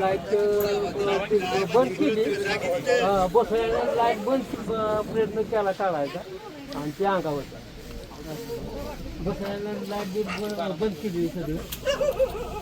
Light बंद केली बसवायला लाइट बंद प्रयत्न केला काढायचा आणि ते अंगावर बसवायला लाइट बंद केली सगळी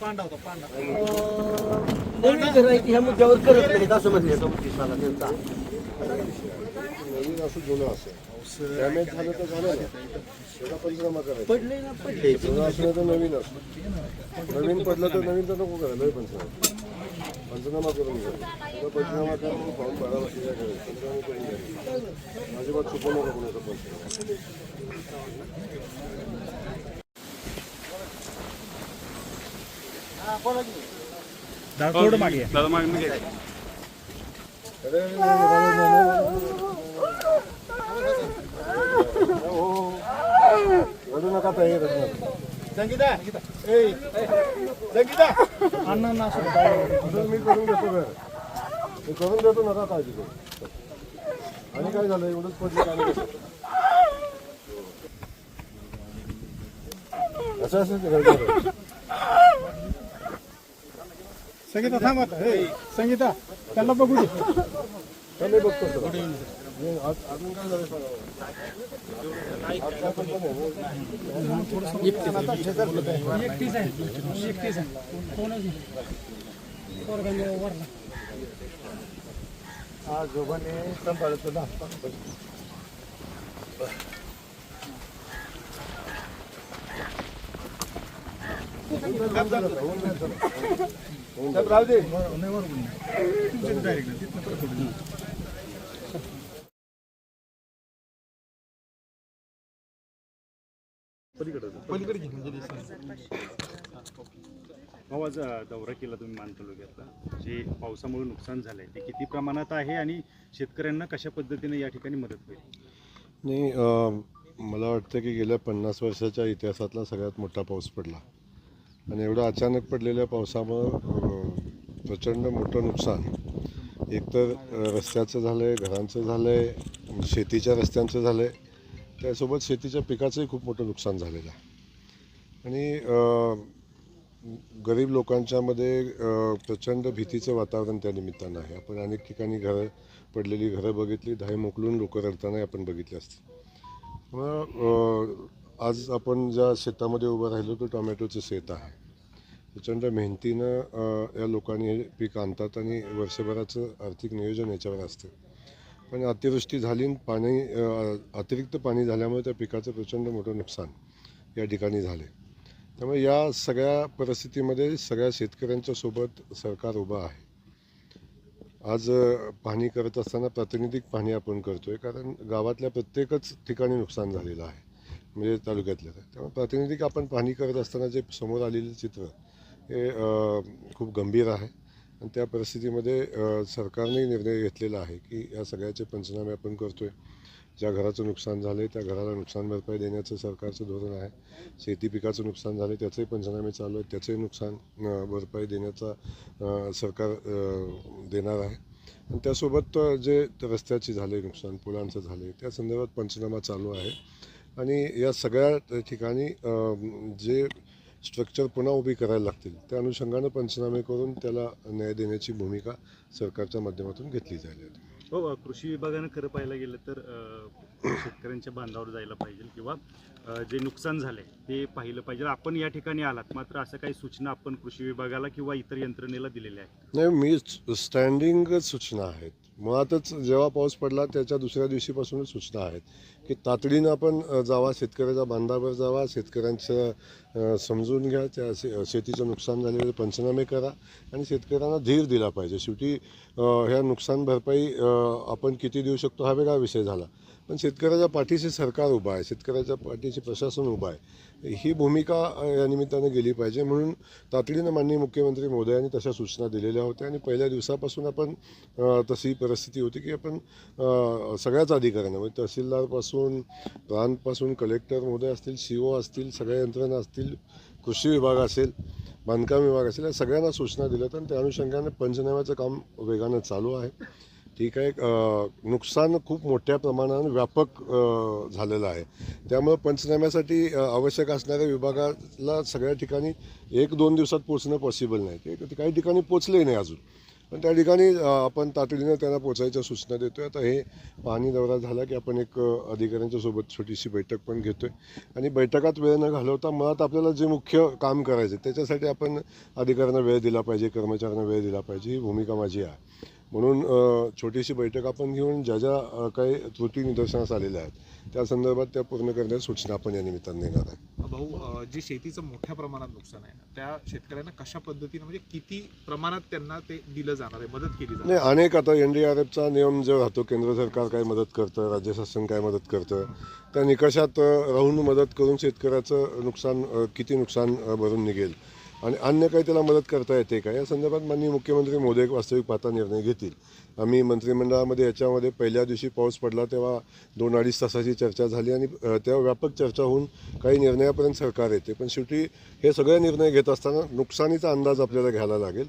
पांडा होता नवीन ह्या मुद्द्यावर करत नाहीत असं म्हणले त्यांचा नवीन असं जुनं असं डॅमेज झालं तर झालं ना त्याला पंचनामा करायचा पडले. ना पडले जुनं असलं तर नवीन असं नवीन पडलं तर नवीन तर नको करायला पंचनामा पंचनामा करून घ्या आता पंचनामा करून फॉर्म बारा वर्षाच्या करायचं पंचनामा करून घ्या अजिबात चुकू नका कोणाचा पंचनामा थोडं मागे रडू नका संगीता ए संगीता. अण्णा ना मी करून देतो मी करून देतो नका काळजी करू. आणि काय झालं? एवढंच पडलं? असं असं. संगीता थांब संगीता त्याला बघू दे. बघतो सर आज- पण एकटीच आहे एकटीच आहे कोणच आज जोबाने सांभाळतो ना राहू दे पलीकडे घे म्हणजे आवाज दौरा केला तुम्ही मान तालुक्यातला जे पावसामुळे नुकसान झालंय ते किती प्रमाणात आहे आणि शेतकऱ्यांना कशा पद्धतीने या ठिकाणी मदत होईल? नाही अं, मला वाटतं की गेल्या पन्नास वर्षाच्या इतिहासातला सगळ्यात मोठा पाऊस पडला. आणि एवढं अचानक पडलेल्या पावसामुळं अं, प्रचंड मोठं नुकसान. एकतर अं, रस्त्याचं झालं आहे घरांचं झालं आहे शेतीच्या रस्त्यांचं झालं आहे त्यासोबत शेतीच्या पिकाचंही खूप मोठं नुकसान झालेलं आहे. आणि गरीब लोकांच्यामध्ये प्रचंड भीतीचं वातावरण त्या निमित्तानं आहे. आपण अनेक ठिकाणी घरं पडलेली घरं बघितली धाय मोकलून लोकं रडताना आपण बघितली असते. त्यामुळं आज आपण ज्या शेतामध्ये उभं राहिलो तो टोमॅटोचं शेत आहे. प्रचंड मेहनतीनं या लोकांनी हे पीक आणतात आणि वर्षभराचं आर्थिक नियोजन याच्यावर असतं. पण अतिवृष्टी झाली आणि पाणी अतिरिक्त पाणी झाल्यामुळे त्या पिकाचं प्रचंड मोठं नुकसान या ठिकाणी झाले त्यामुळे या सगळ्या परिस्थितीमध्ये सगळ्या शेतकऱ्यांच्या सोबत सरकार उभं आहे. आज पाणी पाहणी करत असताना प्रातिनिधिक पाहणी आपण करतो आहे कारण गावातल्या प्रत्येकच ठिकाणी नुकसान झालेलं आहे म्हणजे तालुक्यातल्या. त्यामुळे प्रातिनिधिक आपण पाहणी करत असताना जे समोर आलेलं चित्र हे खूप गंभीर आहे. आणि त्या परिस्थितीमध्ये सरकारने निर्णय घेतलेला आहे की या सगळ्याचे पंचनामे आपण करतोय. ज्या घराचं नुकसान झालं आहे त्या घराला नुकसान भरपाई देण्याचं सरकारचं धोरण आहे. शेती पिकाचं नुकसान झालं त्याचेही पंचनामे चालू आहेत. त्याचंही नुकसान भरपाई देण्याचा सरकार देणार आहे. आणि त्यासोबत जे रस्त्याची झाले नुकसान पुलांचं झाले त्या संदर्भात पंचनामा चालू आहे. आणि या सगळ्या ठिकाणी जे स्ट्रक्चर पुन्हा उभी करायला लागतील. त्या अनुषंगानं पंचनामे करून त्याला न्याय देण्याची भूमिका सरकारच्या माध्यमातून घेतली जाईल. हो कृषी विभागानं खरं पाहायला गेलं तर शेतकऱ्यांच्या बांधावर जायला पाहिजे किंवा जे नुकसान झालंय ते पाहिलं पाहिजे. आपण या ठिकाणी आलात मात्र असं काही सूचना आपण कृषी विभागाला किंवा इतर यंत्रणेला दिलेल्या आहेत. नाही मी स्टँडिंग सूचना आहेत. मुळातच जेव्हा पाऊस पडला त्याच्या दुसऱ्या दिवशीपासूनच सूचना आहेत की तातडीनं आपण जावा शेतकऱ्याच्या बांधावर जावा शेतकऱ्यांचं समजून घ्या त्या शे शेतीचं नुकसान झालेलं पंचनामे करा आणि शेतकऱ्यांना धीर दिला पाहिजे. शेवटी ह्या नुकसान भरपाई आपण किती देऊ शकतो हा वेगळा विषय झाला. पण शेतकऱ्याच्या पाठीशी सरकार उभं आहे शेतकऱ्याच्या पाठीशी प्रशासन उभं आहे. ही भूमिका या निमित्तानं गेली पाहिजे. म्हणून तातडीनं माननीय मुख्यमंत्री मोदयांनी तशा सूचना दिलेल्या होत्या आणि पहिल्या दिवसापासून आपण तशी परिस्थिती होती की आपण सगळ्याच अधिकाऱ्यांना म्हणजे तहसीलदारपासून प्रांतपासून कलेक्टर महोदय असतील सी ओ असतील सगळ्या यंत्रणा असतील कृषी विभाग असेल बांधकाम विभाग असेल या सगळ्यांना सूचना दिल्या आणि त्या अनुषंगाने पंचनाम्याचं काम वेगानं चालू आहे. ठीक आहे नुकसान खूप मोठ्या प्रमाणावर व्यापक झालेलं आहे. त्यामुळे पंचनाम्यासाठी आवश्यक असणाऱ्या विभागाला सगळ्या ठिकाणी एक दोन दिवसात पोचणं पॉसिबल नाही. ते काही ठिकाणी पोचले नाही अजून. पण त्या ठिकाणी आपण तातडीनं त्यांना पोचायच्या सूचना देतो आहे आता हे पाहणी दौरा झाला की आपण एक अधिकाऱ्यांच्यासोबत अधिकाऱ्यांच्या सोबत छोटीशी बैठक पण घेतो आहे आणि बैठकात वेळ न घालवता मुळात आपल्याला जे मुख्य काम करायचं त्याच्यासाठी आपण अधिकाऱ्यांना वेळ दिला पाहिजे कर्मचाऱ्यांना वेळ दिला पाहिजे. ही भूमिका माझी आहे. म्हणून छोटीशी बैठक आपण घेऊन ज्या ज्या काही त्रुटी निदर्शनास आलेल्या आहेत त्या संदर्भात त्या पूर्ण करण्याच्या सूचना आपण या निमित्तानं देणार आहे. भाऊ जे शेतीचं मोठ्या प्रमाणात नुकसान आहे त्या शेतकऱ्यांना कशा पद्धतीने म्हणजे किती प्रमाणात त्यांना ते दिलं जाणार आहे मदत केली जाणार नाही अनेक आता एन डी आर एफचा नियम जो राहतो केंद्र सरकार काय मदत करतं राज्य शासन काय मदत करतं त्या निकषात राहून मदत करून शेतकऱ्याचं नुकसान किती नुकसान भरून निघेल. आणि अन्य काही त्याला मदत करता येते का? या संदर्भात माननीय मुख्यमंत्री मोदी एक वास्तविक पाहता निर्णय घेतील. आम्ही मंत्रिमंडळामध्ये याच्यामध्ये पहिल्या दिवशी पाऊस पडला तेव्हा दोन अडीच तासाची चर्चा झाली आणि तेव्हा व्यापक चर्चा होऊन काही निर्णयापर्यंत सरकार येते. पण शेवटी हे सगळे निर्णय घेत असताना नुकसानीचा अंदाज आपल्याला घ्यायला लागेल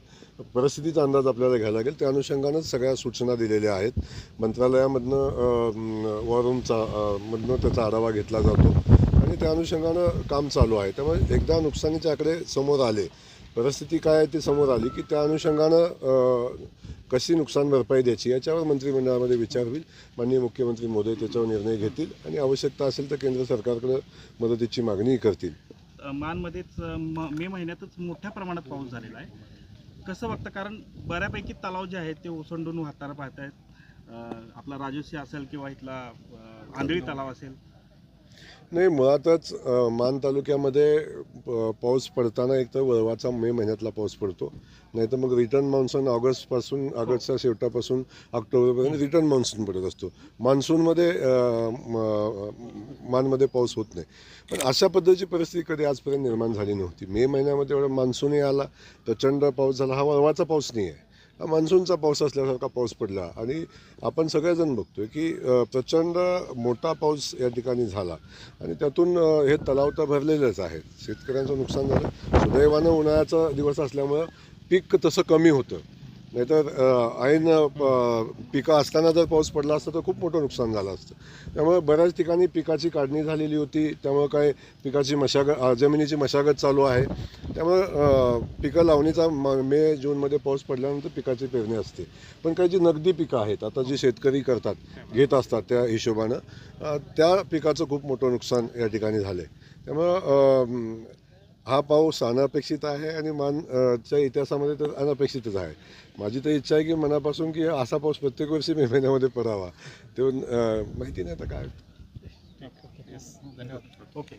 परिस्थितीचा अंदाज आपल्याला घ्यायला लागेल. त्या अनुषंगानंच सगळ्या सूचना दिलेल्या आहेत. मंत्रालयामधनं अ, म, वॉरूमचा मधनं त्याचा आढावा घेतला जातो. आणि त्या अनुषंगानं काम चालू आहे. त्यामुळे एकदा नुकसानीचे आकडे समोर आले परिस्थिती काय आहे ती समोर आली की त्या अनुषंगानं कशी नुकसान भरपाई द्यायची याच्यावर मंत्रिमंडळामध्ये विचार होईल. माननीय मुख्यमंत्री मोदी त्याच्यावर निर्णय घेतील आणि आवश्यकता असेल तर केंद्र सरकारकडे मदतीची मागणीही करतील. मानमध्येच म- मे महिन्यातच मोठ्या प्रमाणात पाऊस झालेला आहे. कसं बघतं कारण बऱ्यापैकी तलाव जे आहेत ते ओसंडून वाहताना पाहत आहेत आपला राजोशी असेल किंवा इथला आंधळी तलाव असेल नाही मुळातच मान तालुक्यामध्ये प- पाऊस पडताना एक तर वळवाचा मे महिन्यातला पाऊस पडतो. नाही तर मग रिटर्न मान्सून ऑगस्टपासून ऑगस्टच्या शेवटापासून ऑक्टोबरपर्यंत रिटर्न मान्सून पडत असतो. मान्सूनमध्ये मानमध्ये पाऊस होत नाही. पण अशा पद्धतीची परिस्थिती कधी आजपर्यंत निर्माण झाली नव्हती. मे महिन्यामध्ये एवढा मान्सूनही आला प्रचंड पाऊस झाला. हा वळवाचा पाऊस नाही आहे मान्सूनचा पाऊस असल्यासारखा पाऊस पडला. आणि आपण सगळेजण बघतोय की प्रचंड मोठा पाऊस या ठिकाणी झाला. आणि त्यातून हे तलाव तर भरलेलेच आहेत. शेतकऱ्यांचं नुकसान झालं. सुदैवानं उन्हाळ्याचा दिवस असल्यामुळं पीक तसं कमी होतं. नाहीतर अ, ऐन पिकं असताना जर पाऊस पडला असता तर खूप मोठं नुकसान झालं असतं. त्यामुळे बऱ्याच ठिकाणी पिकाची काढणी झालेली होती. त्यामुळे काय पिकाची मशागत जमिनीची मशागत चालू आहे. त्यामुळे पिकं लावणीचा म मे जूनमध्ये पाऊस पडल्यानंतर पिकाची पेरणी असते. पण काही जी नगदी पिकं आहेत आता जी शेतकरी करतात घेत असतात त्या हिशोबानं त्या पिकाचं खूप मोठं नुकसान या ठिकाणी झालं आहे त्यामुळं हा पाऊस अनपेक्षित आहे आणि मान च्या इतिहासामध्ये तर अनपेक्षितच आहे. माझी तर इच्छा आहे की मनापासून की असा पाऊस प्रत्येक वर्षी मे महिन्यामध्ये पडावा. ते माहिती नाही आता काय. ओके.